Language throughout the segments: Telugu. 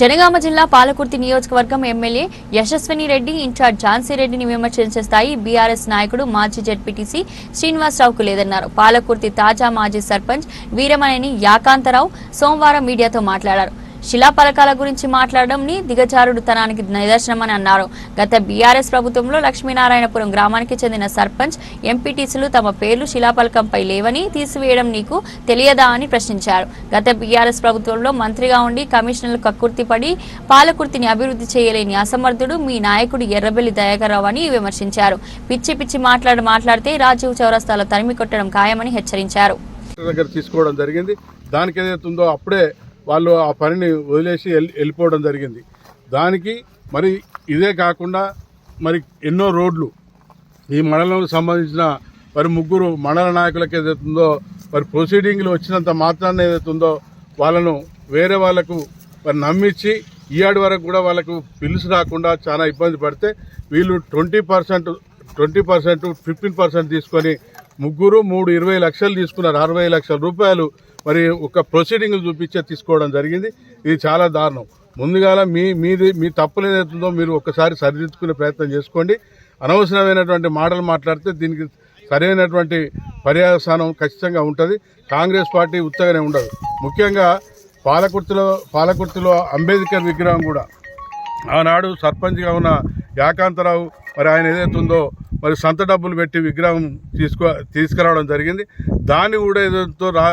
జనగామ జిల్లా పాలకుర్తి నియోజకవర్గం MLA Yashaswini Reddy in charge Jhansi రెడ్డిని విమర్శించే స్థాయి బీఆర్ఎస్ నాయకుడు మాజీ జడ్పీటీసీ శ్రీనివాసరావుకు లేదన్నారు. పాలకుర్తి తాజా మాజీ సర్పంచ్ వీరమనేని యాకాంతరావు సోమవారం మీడియాతో మాట్లాడారు. శిలాపలకాల గురించి మాట్లాడడంని దిగజారుడుతనానికి నిదర్శనమని అన్నారు. గత బీఆర్ఎస్ ప్రభుత్వంలో లక్ష్మీనారాయణపురం గ్రామానికి చెందిన సర్పంచ్ ఎంపీటీసీలు తమ పేర్లు శిలాపలకంపై లేవని తీసివేయడం నీకు తెలియదా అని ప్రశ్నించారు. గత బీఆర్ఎస్ ప్రభుత్వంలో మంత్రిగా ఉండి కమిషనర్లు కక్కుర్తిపడి పాలకుర్తిని అభివృద్ధి చేయలేని అసమర్థుడు మీ నాయకుడు ఎర్రబెల్లి దయాకర్రావు అని విమర్శించారు. పిచ్చి పిచ్చి మాట్లాడు మాట్లాడితే రాజీవ్ చౌరస్తాలో తరిమి కొట్టడం ఖాయమని హెచ్చరించారు. దగ్గర తీసుకోవడం జరిగింది. దానికి ఏదైతుందో అప్పుడే వాళ్ళు ఆ పనిని వదిలేసి వెళ్ళి- వెళ్ళిపోవడం జరిగింది. దానికి మరి ఇదే కాకుండా మరి ఎన్నో రోడ్లు ఈ మండలంకు సంబంధించిన మరి ముగ్గురు మండల నాయకులకు ఏదైతే ఉందో మరి ప్రొసీడింగ్లు వచ్చినంత మాత్రాన్ని ఏదైతే ఉందో వాళ్ళను వేరే వాళ్ళకు మరి నమ్మించి ఈయాడి వరకు కూడా వాళ్ళకు బిల్లుస్ రాకుండా చాలా ఇబ్బంది పడితే వీళ్ళు twenty percent twenty percent fifteen percent తీసుకొని ముగ్గురు మూడు ఇరవై లక్షలు తీసుకున్నారు. అరవై లక్షల రూపాయలు మరి ఒక ప్రొసీడింగ్లు చూపించే తీసుకోవడం జరిగింది. ఇది చాలా దారుణం. ముందుగాల మీ మీది మీ తప్పులు ఏదైతుందో మీరు ఒక్కసారి సరిదిద్దుకునే ప్రయత్నం చేసుకోండి. అనవసరమైనటువంటి మాటలు మాట్లాడితే దీనికి సరైనటువంటి పర్యావసానం ఖచ్చితంగా ఉంటుంది. కాంగ్రెస్ పార్టీ ఉత్తగానే ఉండదు. ముఖ్యంగా పాలకుర్తిలో పాలకుర్తిలో అంబేద్కర్ విగ్రహం కూడా. ఆనాడు సర్పంచ్గా ఉన్న యాకాంతరావు మరి ఆయన ఏదైతే ఉందో మరి సొంత డబ్బులు పెట్టి విగ్రహం తీసుకో తీసుకురావడం జరిగింది. దాన్ని కూడా ఏదైతే రా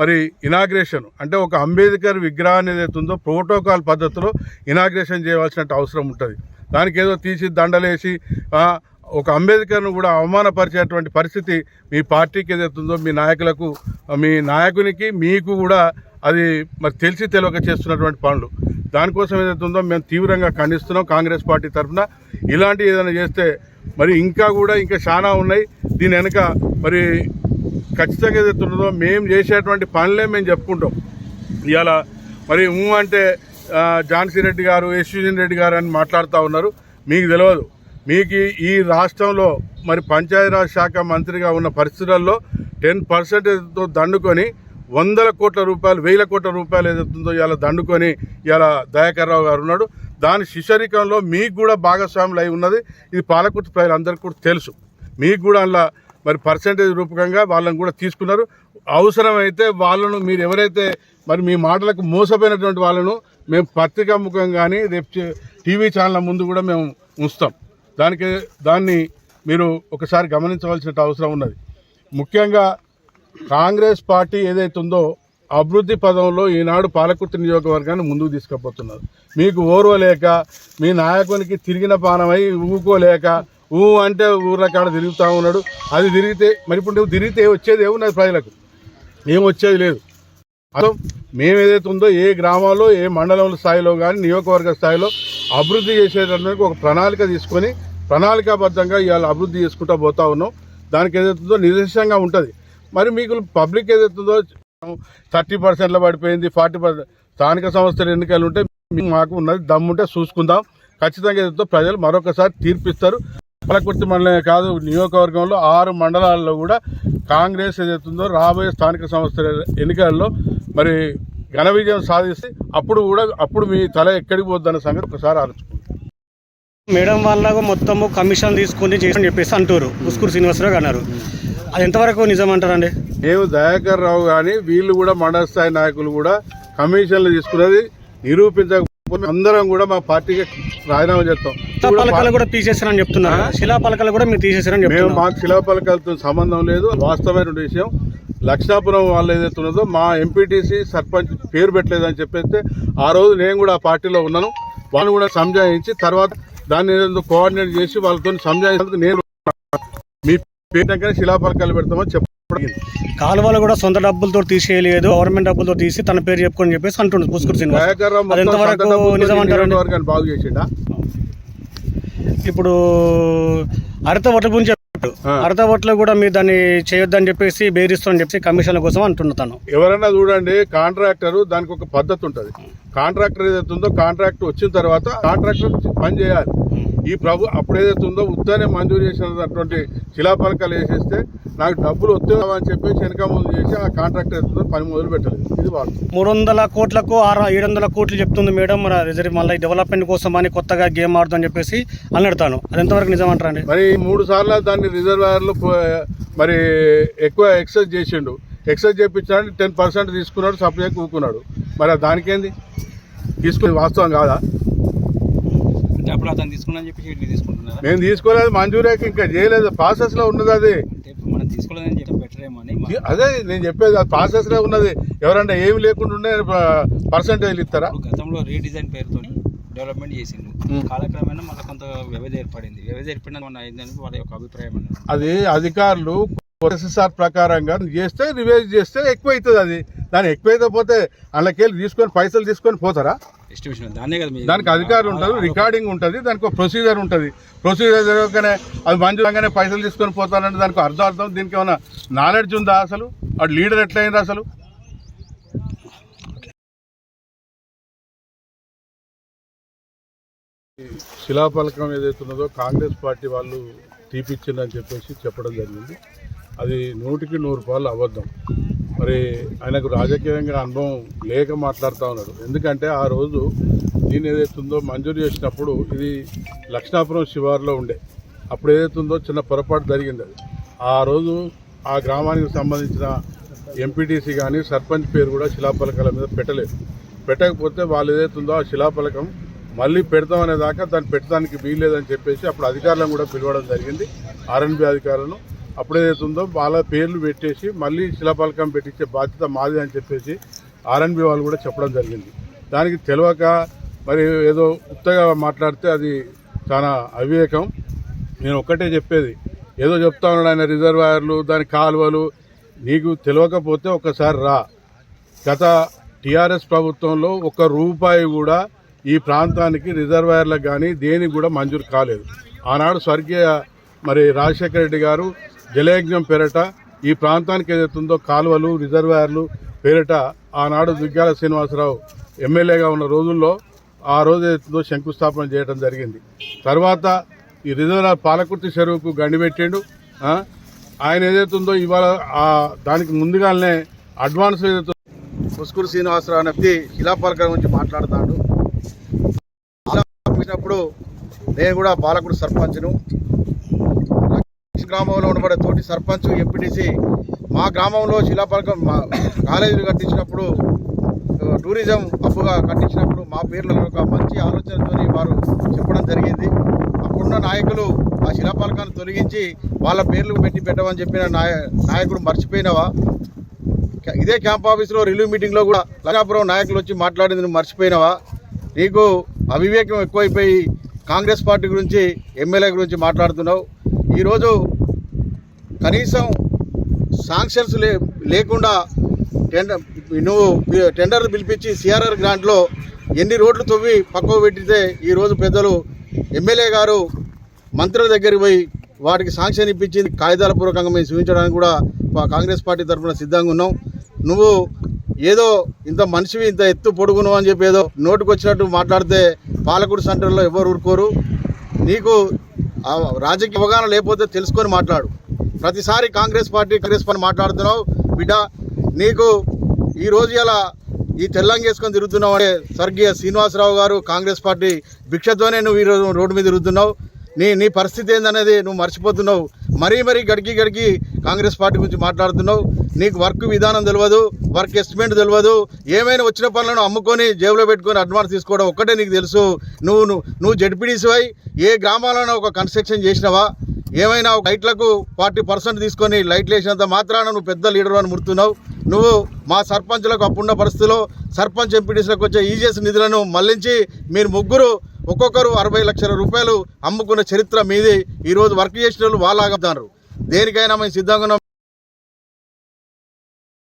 మరి ఇనాగ్రేషన్ అంటే ఒక అంబేద్కర్ విగ్రహాన్ని ఏదైతే ఉందో ప్రోటోకాల్ పద్ధతిలో ఇనాగ్రేషన్ చేయవలసిన అవసరం ఉంటుంది. దానికి ఏదో తీసి దండలేసి ఒక అంబేద్కర్ను కూడా అవమానపరిచేటువంటి పరిస్థితి మీ పార్టీకి ఏదైతుందో ఉందో మీ నాయకులకు మీ నాయకునికి మీకు కూడా అది మరి తెలిసి తెలియక చేస్తున్నటువంటి పనులు. దానికోసం ఏదైతే ఉందో మేము తీవ్రంగా ఖండిస్తున్నాం కాంగ్రెస్ పార్టీ తరఫున. ఇలాంటివి ఏదైనా చేస్తే మరి ఇంకా కూడా ఇంకా చాలా ఉన్నాయి. దీని వెనుక మరి ఖచ్చితంగా ఏదైతే ఉన్నదో మేము చేసేటువంటి పనులే మేము చెప్పుకుంటాం. ఇవాళ మరి ఊ అంటే ఝాన్సీ రెడ్డి గారు యశ్వజన్ రెడ్డి గారు అని మాట్లాడుతూ ఉన్నారు. మీకు తెలియదు మీకు ఈ- రాష్ట్రంలో మరి పంచాయతీరాజ్ శాఖ మంత్రిగా ఉన్న పరిస్థితుల్లో టెన్ పర్సెంటేజ్తో దండుకొని వందల కోట్ల రూపాయలు వేల కోట్ల రూపాయలు ఏదైతుందో ఇలా దండుకొని ఇలా దయాకర్ రావు గారు ఉన్నాడు. దాని శిశరికంలో మీకు కూడా భాగస్వాములు అయి ఉన్నది. ఇది పాలకుర్తి ప్రజలందరికీ కూడా తెలుసు. మీకు కూడా అందులో మరి పర్సంటేజ్ రూపకంగా వాళ్ళని కూడా తీసుకున్నారు. అవసరమైతే వాళ్ళను మీరు ఎవరైతే మరి మీ మాటలకు మోసపోయినటువంటి వాళ్ళను మేము పత్రికా ముఖం కానీ రేపు టీవీ ఛానళ్ళ ముందు కూడా మేము ఉంచుతాం. దానికి దాన్ని మీరు ఒకసారి గమనించవలసిన అవసరం ఉన్నది. ముఖ్యంగా కాంగ్రెస్ పార్టీ ఏదైతే ఉందో అభివృద్ధి పదంలో ఈనాడు పాలకుర్తి నియోజకవర్గాన్ని ముందుకు తీసుకుపోతున్నారు. మీకు ఓర్వలేక మీ నాయకునికి తిరిగిన పానమై ఊకోలేక ఊ అంటే ఊర్ల కాడ తిరుగుతూ ఉన్నాడు. అది తిరిగితే మరి ఇప్పుడు నువ్వు తిరిగితే వచ్చేది ఏమున్నది ప్రజలకు? ఏం వచ్చేది లేదు. అసలు మేము ఏదైతే ఉందో ఏ గ్రామాల్లో ఏ మండలం స్థాయిలో కానీ నియోజకవర్గ స్థాయిలో అభివృద్ధి చేసేటందుకు ఒక ప్రణాళిక తీసుకొని ప్రణాళికాబద్ధంగా ఇవాళ అభివృద్ధి చేసుకుంటూ పోతా ఉన్నాం. దానికి ఏదైతుందో నిర్దేశంగా నిర్దిష్టంగా ఉంటుంది. మరి మీకు పబ్లిక్ ఏదైతుందో థర్టీ పర్సెంట్లో పడిపోయింది ఫార్టీ పర్సెంట్ స్థానిక సంస్థల ఎన్నికలు ఉంటే మాకు ఉన్నది దమ్ముంటే చూసుకుందాం. ఖచ్చితంగా ఏదైతే ప్రజలు మరొకసారి తీర్పిస్తారు. పాలకుర్తి మండలమే కాదు నియోజకవర్గంలో ఆరు మండలాల్లో కూడా కాంగ్రెస్ ఏదైతుందో రాబోయే స్థానిక సంస్థల ఎన్నికల్లో మరి ఘన విజయం సాధిస్తే అప్పుడు కూడా అప్పుడు మీ తల ఎక్కడికి పోద్దన్న సంగతి ఒకసారి ఆలోచుకోండి మేడం వాళ్ళకు మొత్తము కమిషన్ తీసుకుని చేసి చెప్పేసి అంటారు ఉస్కూరు శ్రీనివాసరావు అన్నారు. అది ఎంతవరకు నిజం అంటారండి మేము దయాకర్ రావు కానీ వీళ్ళు కూడా మండల స్థాయి నాయకులు కూడా కమిషన్లు తీసుకున్నది నిరూపించకపోతే అందరం కూడా మా పార్టీకి రాజీనామా చేస్తాం. శిలాపలకాలు కూడా తీసేసారని చెప్తున్నారు. శిలాపలకాలు కూడా మీరు తీసేసారని మేము మాకు శిలాపలకాలతో సంబంధం లేదు. వాస్తవమైన విషయం లక్షాపురం వాళ్ళు ఏదైతే ఉన్నదో మా ఎంపీటీసీ సర్పంచ్ పేరు పెట్టలేదని చెప్పేస్తే ఆ రోజు నేను కూడా ఆ పార్టీలో ఉన్నాను. వాళ్ళు కూడా సంజాయించి తర్వాత దాన్ని ఏదో కోఆర్డినేట్ చేసి వాళ్ళతో సంజాయించేందుకు నేను మీ పేరు దగ్గర శిలాపలకాలు పెడతామని చెప్పడం జరిగింది. కాలువలు కూడా సొంత డబ్బులతో తీసేయలేదు గవర్నమెంట్ డబ్బులతో తీసి తన పేరు చెప్పుకొని చెప్పేసి అంటుండ్రు పుస్కూరు శ్రీనివాస్. దయాకర్ రావు అది మొత్తం ఎంతవరకు సొంత డబ్బులతో నిజం ఈ అంటారండి? నియోజకవర్గాన్ని బాగు చేసిండా? ఇప్పుడు అరత ఓట్ల గురించి చెప్పాడు. అరత ఓట్లు కూడా మీరు దాన్ని చేయొద్దని చెప్పేసి బెదిరిస్తామని చెప్పి కమిషన్ల కోసం అంటున్నా తను. ఎవరన్నా చూడండి కాంట్రాక్టర్ దానికి ఒక పద్ధతి ఉంటుంది. కాంట్రాక్టర్ ఏదైతే ఉందో కాంట్రాక్ట్ వచ్చిన తర్వాత కాంట్రాక్టర్ పని చేయాలి. ఈ ప్రభు అప్పుడు ఏదైతే ఉందో ఉత్తనే మంజూరు చేసినటువంటి శిలాపలకాలు వేసేస్తే నాకు డబ్బులు వస్తామని చెప్పేసి వెనక ముందు చేసి ఆ కాంట్రాక్ట్ ఎత్తుతో పని మొదలు పెట్టలేదు. ఇది వాళ్ళు మూడు వందల కోట్లకు ఆరు ఏడు వందల కోట్లు చెప్తుంది మేడం. మన రిజర్వ్ మళ్ళీ డెవలప్మెంట్ కోసం అని కొత్తగా గేమ్ ఆడుతుందని చెప్పేసి అన్నడతాను. అది ఎంతవరకు నిజం అంటారండి మరి మూడు సార్లు దాన్ని రిజర్వాయర్లు మరి ఎక్కువ ఎక్సైజ్ చేసిండు. ఎక్సైజ్ చేయించాలని టెన్ పర్సెంట్ తీసుకున్నాడు సప్లై ఊకున్నాడు మరి దానికేంది? తీసుకుని వాస్తవం కాదా? అప్పుడు అతను తీసుకున్నా చెప్పి తీసుకుంటున్నారా? నేను తీసుకోలేదు మంజూరేకి ఇంకా చేయలేదు. ప్రాసెస్లో ఉన్నది అది. ఇప్పుడు మనం తీసుకోలేదని చెప్పి బెటర్ ఏమో అని అదే నేను చెప్పేది అది ప్రాసెస్లో ఉన్నది. ఎవరన్నా ఏమి లేకుండా ఉండే పర్సంటేజ్ ఇస్తారా? ఇప్పుడు గతంలో రీడిజైన్ పేరుతో డెవలప్మెంట్ చేసిండు. ఉమ్. కాలక్రమేణా మళ్ళీ కొంత వ్యవధి ఏర్పడింది. వ్యవధి ఏర్పడిన మన వాళ్ళ యొక్క అభిప్రాయం అది అధికారులు ఎస్ఎస్ఆర్ ప్రకారంగా చేస్తే రివైజ్ చేస్తే ఎక్కువ అవుతుంది అది. దాని ఎక్కువైతే పోతే అందులోకెళ్ళి తీసుకొని పైసలు తీసుకొని పోతారా? ఎస్టిమేషన్ దాన్నే కదా మీ- దానికి అధికారులు ఉంటారు రికార్డింగ్ ఉంటుంది దానికి ఒక ప్రొసీజర్ ఉంటుంది. ప్రొసీజర్ జరగగానే అది మంజూరంగానే పైసలు తీసుకొని పోతారంటే దానికి అర్థం అర్థం దీనికి ఏమైనా నాలెడ్జ్ ఉందా అసలు? వాడు లీడర్ ఎట్లయింది అసలు? శిలాఫలకం ఏదైతే ఉన్నదో కాంగ్రెస్ పార్టీ వాళ్ళు తీపిచ్చిందని చెప్పేసి చెప్పడం జరిగింది. అది నూటికి నూరు పాలు అబద్ధం. మరి ఆయనకు రాజకీయంగా అనుభవం లేక మాట్లాడుతూ ఉన్నాడు. ఎందుకంటే ఆ రోజు దీని ఏదైతుందో మంజూరు చేసినప్పుడు ఇది లక్ష్మాపురం శివారులో ఉండే. అప్పుడు ఏదైతుందో చిన్న పొరపాటు జరిగింది అది. ఆ రోజు ఆ గ్రామానికి సంబంధించిన ఎంపీటీసీ కానీ సర్పంచ్ పేరు కూడా శిలాఫలకాల మీద పెట్టలేదు. పెట్టకపోతే వాళ్ళు ఏదైతుందో ఆ శిలాపలకం మళ్ళీ పెడతామనే అనేదాకా దాన్ని పెట్టడానికి వీల్లేదని చెప్పేసి అప్పుడు అధికారులను కూడా పిలవడం జరిగింది. ఆర్ఎన్బి అధికారులను అప్పుడేదైతుందో వాళ్ళ పేర్లు పెట్టేసి మళ్ళీ శిలాఫలకం పెట్టించే బాధ్యత మాది అని చెప్పేసి ఆర్ఎన్బి వాళ్ళు కూడా చెప్పడం జరిగింది. దానికి తెలియక మరి ఏదో ఉత్తగా మాట్లాడితే అది చాలా అవివేకం. నేను ఒక్కటే చెప్పేది. ఏదో చెప్తా ఉన్నాడు ఆయన రిజర్వాయర్లు దాని కాలువలు. నీకు తెలియకపోతే ఒకసారి రా. గత టీఆర్ఎస్ ప్రభుత్వంలో ఒక రూపాయి కూడా ఈ ప్రాంతానికి రిజర్వాయర్లకు కానీ దేనికి కూడా మంజూరు కాలేదు. ఆనాడు స్వర్గీయ మరి రాజశేఖర రెడ్డి గారు జలయజ్ఞం పేరట ఈ ప్రాంతానికి ఏదైతుందో కాలువలు రిజర్వాయర్లు పేరిట ఆనాడు దుగ్గాల శ్రీనివాసరావు ఎమ్మెల్యేగా ఉన్న రోజుల్లో ఆ రోజు ఏదైతుందో శంకుస్థాపన చేయడం జరిగింది. తర్వాత ఈ రిజర్వాయర్ పాలకుర్తి చెరువుకు గండిపెట్టిండు ఆయన ఏదైతుందో ఇవాళ దానికి ముందుగానే అడ్వాన్స్ ఏదైతే ముస్కూరు శ్రీనివాసరావు అనేది వ్యక్తి నుంచి గురించి మాట్లాడుతాడు. నేను కూడా పాలకుడు సర్పంచ్ను. గ్రామంలో ఉండబడే తోటి సర్పంచ్ ఎంపీటీసీ మా గ్రామంలో శిలాపాలకం మా కాలేజీలు కట్టించినప్పుడు టూరిజం అప్పుగా కట్టించినప్పుడు మా పేర్లలో ఒక మంచి ఆలోచనతో వారు చెప్పడం జరిగింది. అప్పుడున్న నాయకులు ఆ శిలాపాలకాన్ని తొలగించి వాళ్ళ పేర్లు పెట్టి పెట్టమని చెప్పిన నాయ నాయకుడు మర్చిపోయినవా? ఇదే క్యాంప్ ఆఫీస్లో రిలీవ్ మీటింగ్లో కూడా లగాపురం నాయకులు వచ్చి మాట్లాడింది నువ్వు మర్చిపోయినవా? నీకు అవివేకం ఎక్కువైపోయి కాంగ్రెస్ పార్టీ గురించి ఎమ్మెల్యే గురించి మాట్లాడుతున్నావు. ఈరోజు కనీసం శాంక్షన్స్ లే లేకుండా టెండర్ నువ్వు టెండర్లు పిలిపించి సిఆర్ఆర్ గ్రాంట్లో ఎన్ని రోడ్లు తవ్వి పక్కకు పెట్టితే ఈరోజు పెద్దలు ఎమ్మెల్యే గారు మంత్రుల దగ్గరికి పోయి వాటికి శాంక్షన్ ఇప్పించింది కాగితాల పూర్వకంగా మేము చూపించడానికి కూడా కాంగ్రెస్ పార్టీ తరఫున సిద్ధంగా ఉన్నాం. నువ్వు ఏదో ఇంత మనిషివి ఇంత ఎత్తు పొడుగును అని చెప్పి ఏదో నోటుకు వచ్చినట్టు మాట్లాడితే పాలకుడు సెంటర్లో ఎవరు ఊరుకోరు. నీకు రాజకీయ అవగాహన లేకపోతే తెలుసుకొని మాట్లాడు. ప్రతిసారి కాంగ్రెస్ పార్టీ కాంగ్రెస్ పని మాట్లాడుతున్నావు. బిడ్డ నీకు ఈ రోజు ఇలా ఈ తెల్లంగేసుకొని తిరుగుతున్నావు అంటే స్వర్గీయ శ్రీనివాసరావు గారు కాంగ్రెస్ పార్టీ భిక్షతోనే నువ్వు ఈరోజు రోడ్డు మీద తిరుగుతున్నావు. నీ నీ పరిస్థితి ఏందనేది నువ్వు మర్చిపోతున్నావు. మరీ మరీ గడికి గడికి కాంగ్రెస్ పార్టీ గురించి మాట్లాడుతున్నావు. నీకు వర్క్ విధానం తెలియదు వర్క్ ఎస్టిమేట్ తెలియదు ఏమైనా వచ్చిన పనులను అమ్ముకొని జేబులో పెట్టుకొని అడ్వాన్స్ తీసుకోవడం ఒక్కటే నీకు తెలుసు. నువ్వు నువ్వు జడ్పీడీసీవై ఏ గ్రామాలను ఒక కన్స్ట్రక్షన్ చేసినావా? ఏమైనా ఒక లైట్లకు ఫార్టీ పర్సెంట్ తీసుకొని లైట్లు వేసినంత మాత్రాన నువ్వు పెద్ద లీడర్ అని ముడుతున్నావు. నువ్వు మా సర్పంచులకు అప్పుడున్న పరిస్థితిలో సర్పంచ్ ఎంపీడీసీలకు వచ్చే ఈజీఎస్ నిధులను మళ్ళించి మీరు ముగ్గురు ఒక్కొక్కరు అరవై లక్షల రూపాయలు అమ్ముకున్న చరిత్ర మీది. ఈరోజు వర్క్ చేసిన వాళ్ళు వాళ్ళాగుతారు దేనికైనా మేము సిద్ధంగా